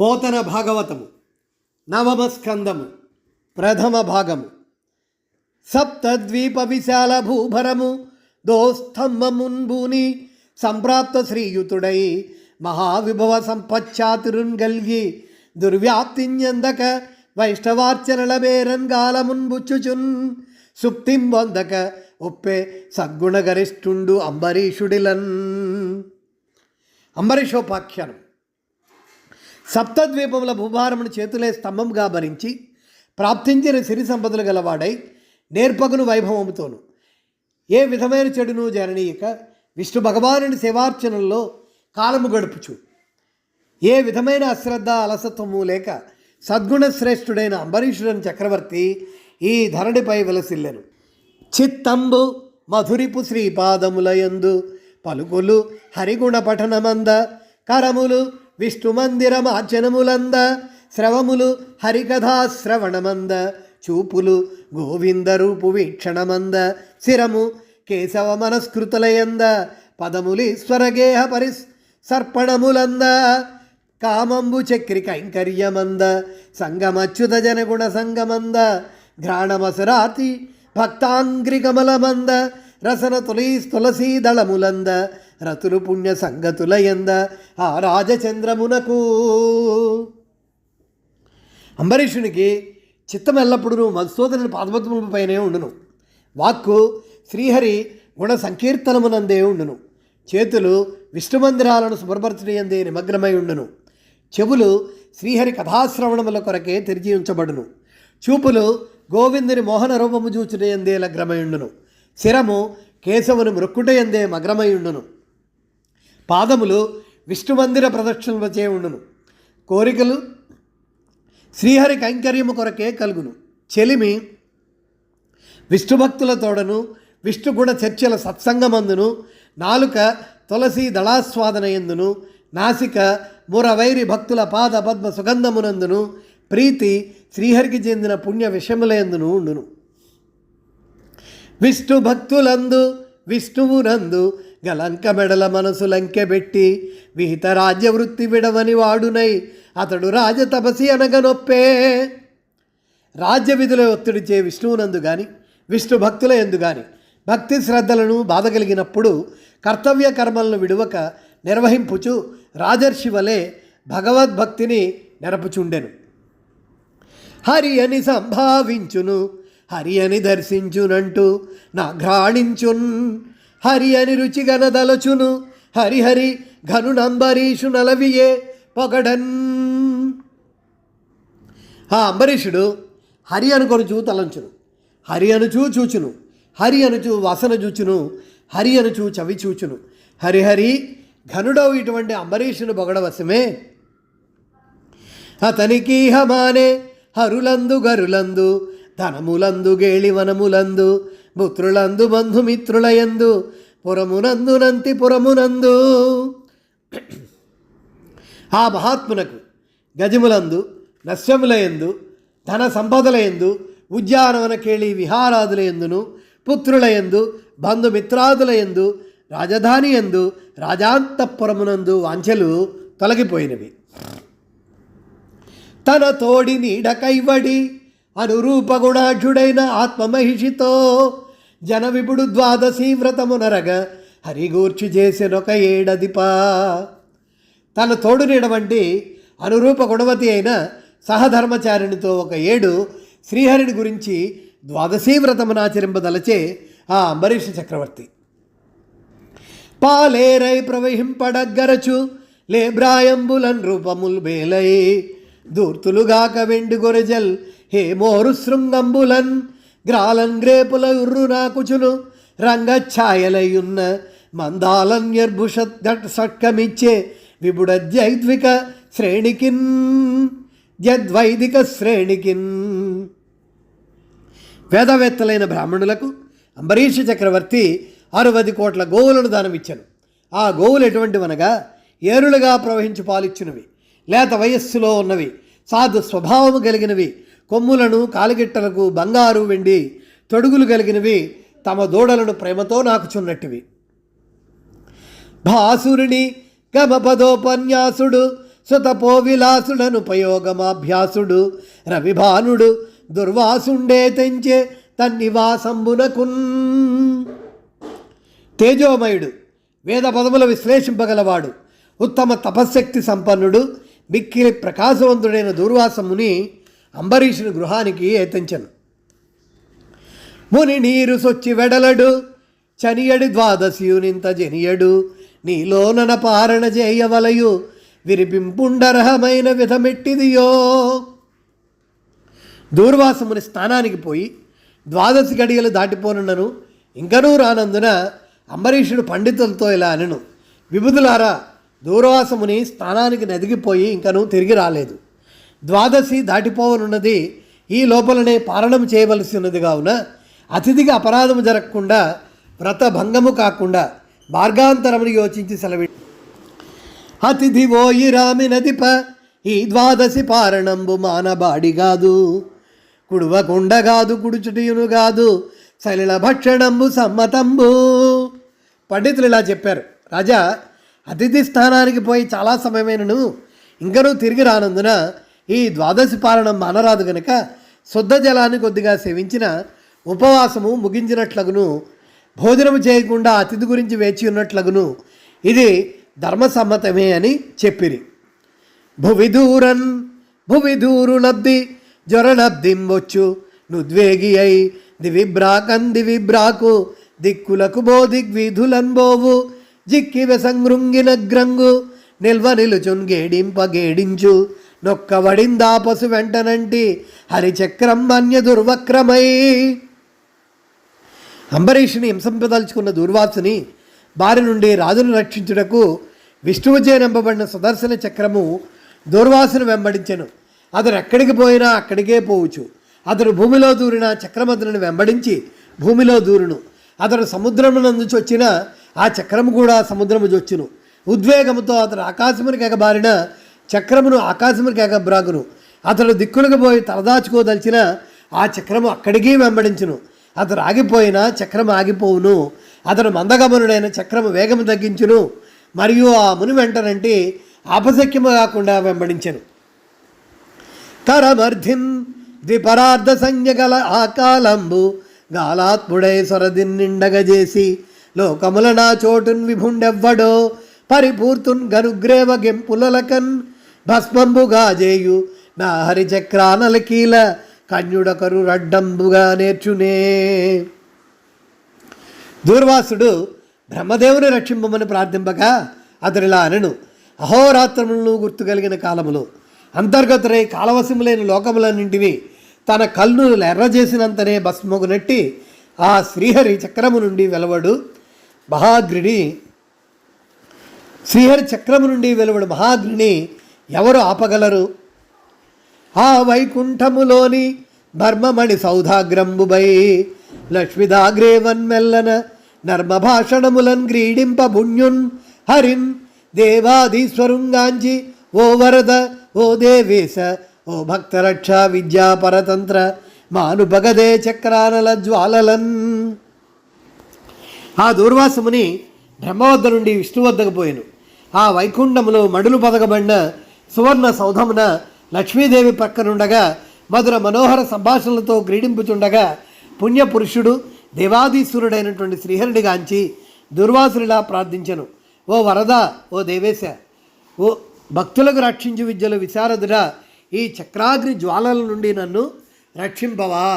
పోతన భాగవతము. నవమ స్కందము ప్రథమ భాగము. సప్తద్వీప విశాల భూభరము దోస్తంభమున్భూని సంప్రాప్త శ్రీయుతుడై మహావిభవ సంపచ్చాతురున్ గల్గి దుర్వ్యాప్తిన్యందక వైష్ణవార్చనల బేరంగాలమున్ సుప్తిం వందక ఒప్పే సద్గుణగరిష్ఠుండు అంబరీషుడిలన్. అంబరీషోపాఖ్యానం. సప్తద్వీపముల భూభారమును చేతులే స్తంభంగా భరించి ప్రాప్తించిన సిరి సంపదలు గలవాడై నేర్పగును వైభవముతోను. ఏ విధమైన చెడును జననీయక విష్ణు భగవానుని సేవార్చనల్లో కాలము గడుపుచు. ఏ విధమైన అశ్రద్ధ అలసత్వము లేక సద్గుణశ్రేష్ఠుడైన అంబరీషుడని చక్రవర్తి ఈ ధరణిపై విలసిల్లెను. చిత్తంబు మధురిపు శ్రీపాదములయందు పలుకులు హరిగుణ పఠనమంద కరములు విష్ణుమందిరమాచనములంద శ్రవములు హరికథాశ్రవణమంద చూపులు గోవింద రూపు వీక్షణమంద శిరము కేశవ మనస్కృతులయంద పదములీశ్వరగేహ పరిస్ సర్పణములంద కామంబు చక్రి కైంకర్యమంద సంగమచ్యుత జనగుణ సంగమంద ఘ్రాణమసరాతి భక్తాంగ్రికమలమంద రసన తులీ తులసీ దళములంద రతులు పుణ్య సంగతులయంద ఆ రాజచంద్రమునకు. అంబరీషునికి చిత్తం ఎల్లప్పుడూ మధుసూదనుని పాదపద్మములపైనే ఉండును. వాక్కు శ్రీహరి గుణ సంకీర్తనమునందే ఉండును. చేతులు విష్ణుమందిరాలను మందిరాలను నిమగ్నమై ఉండును. చెవులు శ్రీహరి కథాశ్రవణముల కొరకే తెరిచి ఉంచబడును. చూపులు గోవిందుని మోహన రూపము చూచినయందే లగ్రమై ఉండును. శిరము కేశవుని మృక్కుటయందే మగ్రమై ఉండును పాదములు విష్ణుమందిర ప్రదక్షిణలచే ఉండును. కోరికలు శ్రీహరి కైంకర్యము కొరకే కలుగును. చెలిమి విష్ణుభక్తుల తోడను విష్ణుగుణ చర్చల సత్సంగమందును నాలుక తులసి దళాస్వాదన ఎందును నాసిక మురవైరి భక్తుల పాద పద్మ సుగంధమునందును ప్రీతి శ్రీహరికి చెందిన పుణ్య విషములందును ఉండును. విష్ణు భక్తులందు విష్ణువునందు గలంక మెడల మనసు లంకెబెట్టి విహిత రాజ్య వృత్తి విడవని వాడునై అతడు రాజ తపసి అనగనొప్పే. రాజ్య విధుల ఒత్తిడిచే విష్ణువునందు గాని విష్ణు భక్తుల ఎందు గాని భక్తి శ్రద్ధలను బాధ కలిగినప్పుడు కర్తవ్య కర్మలను విడువక నిర్వహింపుచు రాజర్షి వలె భగవద్భక్తిని నెరపుచుండెను. హరి అని సంభావించును. హరి అని దర్శించునంటూ నా ఘ్రాణించున్ హరి అని రుచిగనదలచును హరిహరి ఘనునంబరీషు నలవియే పొగడన్. ఆ అంబరీషుడు హరి అనుకొనుచు తలంచును. హరి అనుచూ చూచును. హరి అనుచు వాసన చూచును. హరి అనుచు చవి చూచును. హరిహరి ఘనుడవు ఇటువంటి అంబరీషుని పొగడవశమే అతనికి హమానే హరులందు గరులందు ధనములందు గేళివనములందు పుత్రులందు బంధుమిత్రులయందు పురమునందు నంతి పురమునందు. ఆ మహాత్మునకు గజములందు నశ్యములయందు ధన సంపదలయందు ఉద్యానవన కేళి విహారాదులయందును పుత్రులయందు బంధుమిత్రాదులయందు రాజధాని ఎందు రాజాంతఃపురమునందు వాంఛలు తొలగిపోయినవి. తన తోడి నీడ కైవడి అనురూపగుణాఢ్యుడైన ఆత్మమహిషితో జనవిపుడు ద్వాదశీ వ్రతమునరగ హరిగూర్చి చేసినొక ఏడదిపా. తన తోడు నీడ వంటి అనురూప గుణవతి అయిన సహధర్మచారిణితో ఒక ఏడు శ్రీహరిని గురించి ద్వాదశీ వ్రతమునాచరింపదలచే ఆ అంబరీష చక్రవర్తి. పాలేరై ప్రవహింపడగ్గరచు లేబ్రాయంబులన్ రూపముల్ బేలై దూర్తులుగాక వెండి గొరజల్ హేమోరు శృంగంబులన్ గ్రాలన్ గ్రేపుల ఉర్రు నాకుచును రంగఛాయలయున్న మందాలన్యర్భుష షట్కమిచ్చే విబుడ జైద్విక శ్రేణికిన్ జద్వైదిక శ్రేణికిన్. వేదవేత్తలైన బ్రాహ్మణులకు అంబరీష చక్రవర్తి అరవది కోట్ల గోవులను దానమిచ్చాను. ఆ గోవులు ఎటువంటివనగా ఏరులుగా ప్రవహించి పాలిచ్చినవి లేత వయస్సులో ఉన్నవి సాధు స్వభావము కలిగినవి కొమ్ములను కాలిగిట్టలకు బంగారు వెండి తొడుగులు కలిగినవి తమ దూడలను ప్రేమతో నాకుచున్నట్టివి. భాసురుని గమపదోపన్యాసుడు సుతపో విలాసుడను ఉపయోగమాభ్యాసుడు రవిభానుడు దుర్వాసుండే తెంచే తన్నివాసంబునకున్. తేజోమయుడు వేద పదములు విశ్లేషింపగలవాడు ఉత్తమ తపశ్శక్తి సంపన్నుడు మిక్కిలి ప్రకాశవంతుడైన దూర్వాసముని అంబరీషుని గృహానికి ఏతించను. ముని నీరు సొచ్చి వెడలడు చనియడి ద్వాదశియునింత జనియడు నీలోనన పారణ చేయవలయు విరిపింపుండరహమైన విధమెట్టిదియో. దూర్వాసముని స్థానానికి పోయి ద్వాదశి గడియలు దాటిపోనున్నను ఇంకనూ రానందున అంబరీషుడు పండితులతో ఇలా అనను. విభుదులారా దూర్వాసముని స్థానానికి నెదిగిపోయి ఇంకనూ తిరిగి రాలేదు. ద్వాదశి దాటిపోవనున్నది ఈ లోపలనే పారణం చేయవలసి ఉన్నది కావున అతిథిగా అపరాధము జరగకుండా వ్రత భంగము కాకుండా మార్గాంతరముని యోచించి సెలవి అతిథి ఓయి రామి నదిప ఈ ద్వాదశి పారణంబు మానబాడి కాదు. కుడువకుండ కాదు కుడుచుటియును కాదు సలిల భక్షణంబు సమ్మతంబు. పండితులు ఇలా చెప్పారు రాజా అతిథి స్థానానికి పోయి చాలా సమయమైనను. ఇంకనూ తిరిగి రానందున ఈ ద్వాదశి పాలనం మానరాదు గనుక శుద్ధ జలాన్ని కొద్దిగా సేవించిన ఉపవాసము ముగించినట్లగును భోజనము చేయకుండా అతిథి గురించి వేచి ఉన్నట్లగును ఇది ధర్మసమ్మతమే అని చెప్పిరి. భువిదూరన్ జ్వర జ్వరనబ్దింబొచ్చు నుద్వేగి అయి దివిబ్రాకన్ దివిబ్రాకు దిక్కులకు బో దిగ్విధులన్బోవు జిక్కి వెసంగృంగిన గ్రంగు నిల్వ నిలుచున్ గేడింప గేడించు నొక్కవడిందా పశు వెంటనంటి హరిచక్రం అన్య దుర్వక్రమై. అంబరీషుని హింసింపదలుచుకున్న దూర్వాసుని బారి నుండి రాజును రక్షించుటకు విష్ణువుచే నింపబడిన సుదర్శన చక్రము దుర్వాసును వెంబడించెను. అతను ఎక్కడికి పోయినా అక్కడికే పోవచ్చు అతడు భూమిలో దూరిన చక్రమతులను వెంబడించి భూమిలో దూరును. అతడు సముద్రమునందు చొచ్చిన ఆ చక్రము కూడా సముద్రము చొచ్చును. ఉద్వేగముతో అతడు ఆకాశమునికి ఎగబారిన చక్రమును ఆకాశమునికి ఎగబ్రాగును అతడు దిక్కులకు పోయి తలదాచుకోదలిచిన ఆ చక్రము అక్కడికి వెంబడించును. అతడు ఆగిపోయినా చక్రం ఆగిపోవును. అతడు మందగమనుడైన చక్రము వేగము తగ్గించును. మరియు ఆ ముని వెంటనంటే ఆపశక్యము కాకుండా వెంబడించెను. తరమర్ధిన్ ద్విపరార్ధ సంజ్ఞగల ఆకాలంబు గాలాత్ముడై సొరదిన్ నిండగజేసి లోకముల నా చోటున్ విభుండెవ్వడో పరిపూర్తున్ గనుగ్రేవ గెంపులకన్ భస్మంబుగా జేయు. నా హరిచక్రానలకీల కన్యుడొకరు రడ్డంబుగా నేర్చునే. దూర్వాసుడు బ్రహ్మదేవుని రక్షింపమని ప్రార్థింపగా అతడిలా అనను. అహోరాత్రములను గుర్తుగలిగిన కాలములు. అంతర్గతులై కాలవశములైన లోకములన్నింటినీ తన కళ్ళు ఎర్రజేసినంతనే భస్మగు నట్టి ఆ శ్రీహరి చక్రము నుండి వెలవడు మహాగ్రిని శ్రీహరి చక్రము నుండి వెలువడు మహాగ్రిని ఎవరు ఆపగలరు? ఆ వైకుంఠములోని మర్మమణి సౌధాగ్రంబుబై లక్ష్మిదాగ్రేవన్ మెల్లన నర్మభాషణములన్ గ్రీడింప పుణ్యున్ హరిన్ దేవాధీశ్వరుంగాంచి ఓ వరద ఓ దేవేశ ఓ భక్తరక్ష విద్యా పరతంత్ర మానుపగదే చక్రానల జ్వాలలన్. ఆ దూర్వాసముని బ్రహ్మ వద్ద నుండి విష్ణు వద్దకు పోయాను. ఆ వైకుంఠములో మడులు పదకబడిన సువర్ణ సౌధమున లక్ష్మీదేవి పక్కనుండగా మధుర మనోహర సంభాషణలతో క్రీడింపుచుండగా పుణ్యపురుషుడు దేవాధీశ్వరుడైనటువంటి శ్రీహరిని గాంచి దుర్వాసునిలా ప్రార్థించను. ఓ వరద ఓ దేవేశ ఓ భక్తులకు రక్షించు విద్యలు విశారదుడా ఈ చక్రాగ్రి జ్వాలల నుండి నన్ను రక్షింపవా?